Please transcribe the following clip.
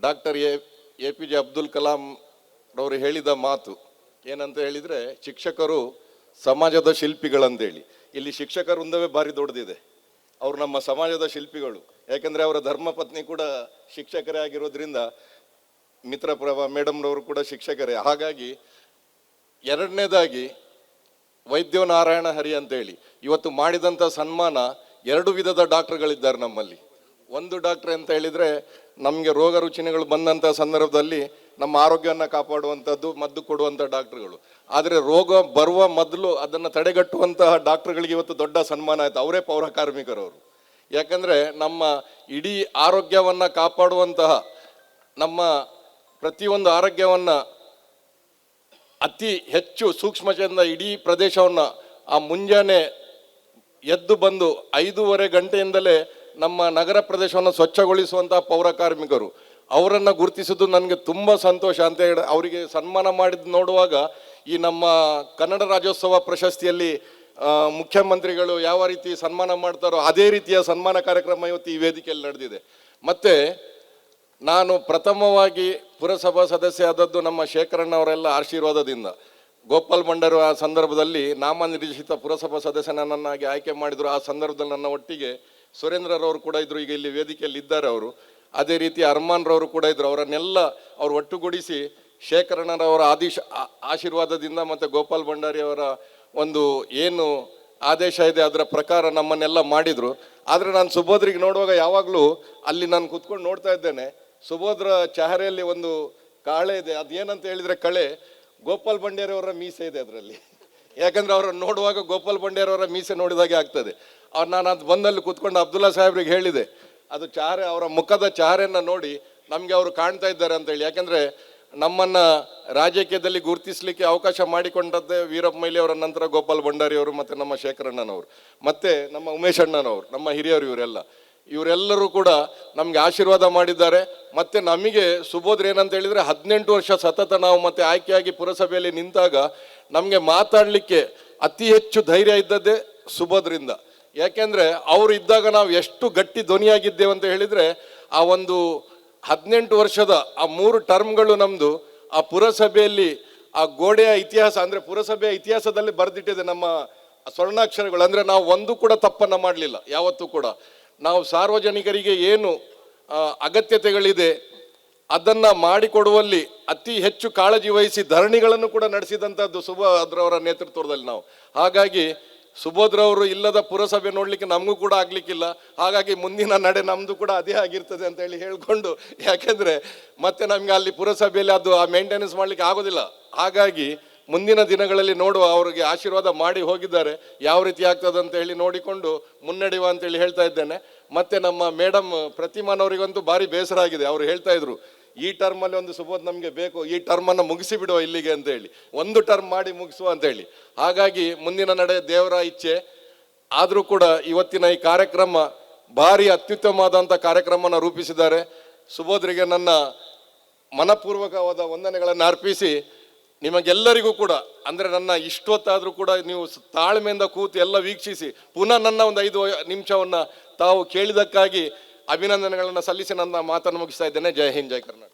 Doctor A A P J Abdul Kalam ಅವರು ಹೇಳಿದ ಮಾತು ಏನಂತ ಹೇಳಿದರೆ, ಶಿಕ್ಷಕರು ಸಮಾಜದ ಶಿಲ್ಪಿಗಳಂತೇಳಿ ಇಲ್ಲಿ ಶಿಕ್ಷಕರು ಒಂದವೇ ಭಾರಿ ದೊಡ್ಡದಿದೆ. ಅವರು ನಮ್ಮ ಸಮಾಜದ ಶಿಲ್ಪಿಗಳು. ಯಾಕಂದರೆ ಅವರ ಧರ್ಮಪತ್ನಿ ಕೂಡ ಶಿಕ್ಷಕರೇ ಆಗಿರೋದ್ರಿಂದ ಮಿತ್ರಪ್ರಭ ಮೇಡಮ್ನವರು ಕೂಡ ಶಿಕ್ಷಕರೇ. ಹಾಗಾಗಿ ಎರಡನೇದಾಗಿ ವೈದ್ಯ ನಾರಾಯಣ ಹರಿ ಅಂತೇಳಿ. ಇವತ್ತು ಮಾಡಿದಂಥ ಸನ್ಮಾನ ಎರಡು ವಿಧದ ಡಾಕ್ಟರ್ಗಳಿದ್ದಾರೆ ನಮ್ಮಲ್ಲಿ. ಒಂದು ಡಾಕ್ಟ್ರ್ ಅಂತ ಹೇಳಿದರೆ ನಮಗೆ ರೋಗ ರುಚಿನಗಳು ಬಂದಂಥ ಸಂದರ್ಭದಲ್ಲಿ ನಮ್ಮ ಆರೋಗ್ಯವನ್ನು ಕಾಪಾಡುವಂಥದ್ದು ಮದ್ದು ಕೊಡುವಂಥ ಡಾಕ್ಟರ್ಗಳು. ಆದರೆ ರೋಗ ಬರುವ ಮೊದಲು ಅದನ್ನು ತಡೆಗಟ್ಟುವಂತಹ ಡಾಕ್ಟ್ರುಗಳಿಗೆ ಇವತ್ತು ದೊಡ್ಡ ಸನ್ಮಾನ ಆಯಿತು. ಅವರೇ ಪೌರ ಕಾರ್ಮಿಕರವರು. ಯಾಕಂದರೆ ನಮ್ಮ ಇಡೀ ಆರೋಗ್ಯವನ್ನು ಕಾಪಾಡುವಂತಹ ನಮ್ಮ ಪ್ರತಿಯೊಂದು ಆರೋಗ್ಯವನ್ನು ಅತಿ ಹೆಚ್ಚು ಸೂಕ್ಷ್ಮತೆಯಿಂದ ಇಡೀ ಪ್ರದೇಶವನ್ನು ಆ ಮುಂಜಾನೆ ಎದ್ದು ಬಂದು ಐದೂವರೆ ಗಂಟೆಯಿಂದಲೇ ನಮ್ಮ ನಗರ ಪ್ರದೇಶವನ್ನು ಸ್ವಚ್ಛಗೊಳಿಸುವಂಥ ಪೌರ ಕಾರ್ಮಿಕರು, ಅವರನ್ನು ಗುರುತಿಸಿದ್ದು ನನಗೆ ತುಂಬ ಸಂತೋಷ ಅಂತ ಹೇಳಿ ಅವರಿಗೆ ಸನ್ಮಾನ ಮಾಡಿದ್ದು ನೋಡುವಾಗ ಈ ನಮ್ಮ ಕನ್ನಡ ರಾಜ್ಯೋತ್ಸವ ಪ್ರಶಸ್ತಿಯಲ್ಲಿ ಮುಖ್ಯಮಂತ್ರಿಗಳು ಯಾವ ರೀತಿ ಸನ್ಮಾನ ಮಾಡ್ತಾರೋ ಅದೇ ರೀತಿಯ ಸನ್ಮಾನ ಕಾರ್ಯಕ್ರಮ ಇವತ್ತು ಈ ವೇದಿಕೆಯಲ್ಲಿ ನಡೆದಿದೆ. ಮತ್ತು ನಾನು ಪ್ರಥಮವಾಗಿ ಪುರಸಭಾ ಸದಸ್ಯ ಆದದ್ದು ನಮ್ಮ ಶೇಖರಣ್ಣವರೆಲ್ಲ ಆಶೀರ್ವಾದದಿಂದ. ಗೋಪಾಲ್ ಮಂಡರು ಆ ಸಂದರ್ಭದಲ್ಲಿ ನಾಮನಿರ್ದೇಶಿತ ಪುರಸಭಾ ಸದಸ್ಯನನ್ನಾಗಿ ಆಯ್ಕೆ ಮಾಡಿದರು. ಆ ಸಂದರ್ಭದಲ್ಲಿ ನನ್ನ ಒಟ್ಟಿಗೆ ಸುರೇಂದ್ರರವರು ಕೂಡ ಇದ್ರು, ಈಗ ಇಲ್ಲಿ ವೇದಿಕೆಯಲ್ಲಿ ಇದ್ದಾರೆ ಅವರು. ಅದೇ ರೀತಿ ಅರ್ಮಾನ್ರವರು ಕೂಡ ಇದ್ರು, ಅವರನ್ನೆಲ್ಲ ಅವರು ಒಟ್ಟುಗೂಡಿಸಿ ಶೇಖರಣರವರ ಆದೇಶ ಆಶೀರ್ವಾದದಿಂದ ಮತ್ತು ಗೋಪಾಲ್ ಭಂಡಾರಿ ಅವರ ಒಂದು ಏನು ಆದೇಶ ಇದೆ ಅದರ ಪ್ರಕಾರ ನಮ್ಮನ್ನೆಲ್ಲ ಮಾಡಿದ್ರು. ಆದರೆ ನಾನು ಸುಭದ್ರಿಗೆ ನೋಡುವಾಗ ಯಾವಾಗಲೂ ಅಲ್ಲಿ ನಾನು ಕುತ್ಕೊಂಡು ನೋಡ್ತಾ ಇದ್ದೇನೆ, ಸುಭದ್ರ ಚಹರೆಯಲ್ಲಿ ಒಂದು ಕಾಳೆ ಇದೆ, ಅದೇನಂತ ಹೇಳಿದ್ರೆ ಕಳೆ, ಗೋಪಾಲ್ ಬಂಡೇರವರ ಮೀಸೆ ಇದೆ ಅದರಲ್ಲಿ. ಯಾಕಂದ್ರೆ ಅವರನ್ನು ನೋಡುವಾಗ ಗೋಪಾಲ್ ಬಂಡೇರವರ ಮೀಸೆ ನೋಡಿದಾಗೆ ಆಗ್ತದೆ. ಅವ್ರು ನಾನು ಅದು ಬಂದಲ್ಲಿ ಕುತ್ಕೊಂಡು ಅಬ್ದುಲ್ಲಾ ಸಾಹೇಬ್ರಿಗೆ ಹೇಳಿದೆ, ಅದು ಚಹರೆ ಅವರ ಮುಖದ ಚಹರೆಯನ್ನು ನೋಡಿ ನಮಗೆ ಅವರು ಕಾಣ್ತಾ ಇದ್ದಾರೆ ಅಂತೇಳಿ. ಯಾಕಂದ್ರೆ ನಮ್ಮನ್ನ ರಾಜಕೀಯದಲ್ಲಿ ಗುರುತಿಸಲಿಕ್ಕೆ ಅವಕಾಶ ಮಾಡಿಕೊಂಡದ್ದೇ ವೀರಪ್ಪ ಮೈಲಿ ಅವರ ನಂತರ ಗೋಪಾಲ್ ಭಂಡಾರಿ ಅವರು ಮತ್ತೆ ನಮ್ಮ ಶೇಖರಣ್ಣನವರು ಮತ್ತೆ ನಮ್ಮ ಉಮೇಶ್ ಅಣ್ಣನವರು ನಮ್ಮ ಹಿರಿಯರು ಇವರೆಲ್ಲ. ಇವರೆಲ್ಲರೂ ಕೂಡ ನಮಗೆ ಆಶೀರ್ವಾದ ಮಾಡಿದ್ದಾರೆ. ಮತ್ತೆ ನಮಗೆ ಸುಬೋಧ್ರ ಏನಂತ ಹೇಳಿದ್ರೆ ಹದಿನೆಂಟು ವರ್ಷ ಸತತ ನಾವು ಮತ್ತೆ ಆಯ್ಕೆಯಾಗಿ ಪುರಸಭೆಯಲ್ಲಿ ನಿಂತಾಗ ನಮಗೆ ಮಾತಾಡಲಿಕ್ಕೆ ಅತಿ ಹೆಚ್ಚು ಧೈರ್ಯ ಇದ್ದದ್ದೇ ಸುಬೋದ್ರಿಂದ ಯಾಕೆಂದರೆ ಅವರು ಇದ್ದಾಗ ನಾವು ಎಷ್ಟು ಗಟ್ಟಿ ಧ್ವನಿಯಾಗಿದ್ದೇವೆ ಅಂತ ಹೇಳಿದರೆ, ಆ ಒಂದು ಹದಿನೆಂಟು ವರ್ಷದ ಆ ಮೂರು ಟರ್ಮ್ಗಳು ನಮ್ಮದು ಆ ಪುರಸಭೆಯಲ್ಲಿ ಆ ಗೋಡೆಯ ಇತಿಹಾಸ, ಅಂದರೆ ಪುರಸಭೆಯ ಇತಿಹಾಸದಲ್ಲಿ ಬರೆದಿಟ್ಟಿದೆ ನಮ್ಮ ಸ್ವರ್ಣಾಕ್ಷರಗಳು. ಅಂದರೆ ನಾವು ಒಂದು ಕೂಡ ತಪ್ಪನ್ನು ಮಾಡಲಿಲ್ಲ, ಯಾವತ್ತೂ ಕೂಡ. ನಾವು ಸಾರ್ವಜನಿಕರಿಗೆ ಏನು ಅಗತ್ಯತೆಗಳಿದೆ ಅದನ್ನ ಮಾಡಿಕೊಡುವಲ್ಲಿ ಅತಿ ಹೆಚ್ಚು ಕಾಳಜಿ ವಹಿಸಿ ಧರಣಿಗಳನ್ನು ಕೂಡ ನಡೆಸಿದಂಥದ್ದು ಸುಭದ್ರವರ ನೇತೃತ್ವದಲ್ಲಿ ನಾವು. ಹಾಗಾಗಿ ಸುಭದ್ರವರು ಇಲ್ಲದ ಪುರಸಭೆ ನೋಡಲಿಕ್ಕೆ ನಮಗೂ ಕೂಡ ಆಗಲಿಕ್ಕಿಲ್ಲ. ಹಾಗಾಗಿ ಮುಂದಿನ ನಡೆ ನಮ್ಮದು ಕೂಡ ಅದೇ ಆಗಿರ್ತದೆ ಅಂತ ಹೇಳಿ ಹೇಳಿಕೊಂಡು, ಯಾಕೆಂದರೆ ಮತ್ತೆ ನಮಗೆ ಅಲ್ಲಿ ಪುರಸಭೆಯಲ್ಲಿ ಅದು ಆ ಮೇಂಟೆನೆನ್ಸ್ ಮಾಡಲಿಕ್ಕೆ ಆಗೋದಿಲ್ಲ. ಹಾಗಾಗಿ ಮುಂದಿನ ದಿನಗಳಲ್ಲಿ ನೋಡುವ ಅವರಿಗೆ ಆಶೀರ್ವಾದ ಮಾಡಿ ಹೋಗಿದ್ದಾರೆ. ಯಾವ ರೀತಿ ಆಗ್ತದೆ ಅಂತ ಹೇಳಿ ನೋಡಿಕೊಂಡು ಮುನ್ನಡೆಯುವ ಅಂತೇಳಿ ಹೇಳ್ತಾ ಇದ್ದೇನೆ. ಮತ್ತೆ ನಮ್ಮ ಮೇಡಮ್ ಪ್ರತಿಮಾನವರಿಗಂತೂ ಭಾರಿ ಬೇಸರ ಆಗಿದೆ. ಅವರು ಹೇಳ್ತಾ ಇದ್ರು, ಈ ಟರ್ಮಲ್ಲಿ ಒಂದು ಸುಬೋಧ್ ನಮಗೆ ಬೇಕು, ಈ ಟರ್ಮನ್ನು ಮುಗಿಸಿ ಬಿಡುವ ಇಲ್ಲಿಗೆ ಅಂತ ಹೇಳಿ. ಒಂದು ಟರ್ಮ್ ಮಾಡಿ ಮುಗಿಸುವ ಅಂತ ಹೇಳಿ. ಹಾಗಾಗಿ ಮುಂದಿನ ನಡೆ ದೇವರ ಇಚ್ಛೆ. ಆದರೂ ಕೂಡ ಇವತ್ತಿನ ಈ ಕಾರ್ಯಕ್ರಮ ಭಾರಿ ಅತ್ಯುತ್ತಮವಾದಂಥ ಕಾರ್ಯಕ್ರಮನ ರೂಪಿಸಿದ್ದಾರೆ. ಸುಬೋಧರಿಗೆ ನನ್ನ ಮನಪೂರ್ವಕವಾದ ವಂದನೆಗಳನ್ನು ಅರ್ಪಿಸಿ ನಿಮಗೆಲ್ಲರಿಗೂ ಕೂಡ, ಅಂದರೆ ನನ್ನ ಇಷ್ಟೊತ್ತಾದರೂ ಕೂಡ ನೀವು ತಾಳ್ಮೆಯಿಂದ ಕೂತು ಎಲ್ಲ ವೀಕ್ಷಿಸಿ, ಪುನಃ ನನ್ನ ಒಂದು ಐದು ನಿಮಿಷವನ್ನು ತಾವು ಕೇಳಿದಕ್ಕಾಗಿ ಅಭಿನಂದನೆಗಳನ್ನು ಸಲ್ಲಿಸಿ ನನ್ನ ಮಾತನ್ನು ಮುಗಿಸ್ತಾ ಇದ್ದೇನೆ. ಜೈ ಹಿಂದ್, ಜೈ ಕರ್ನಾಟಕ.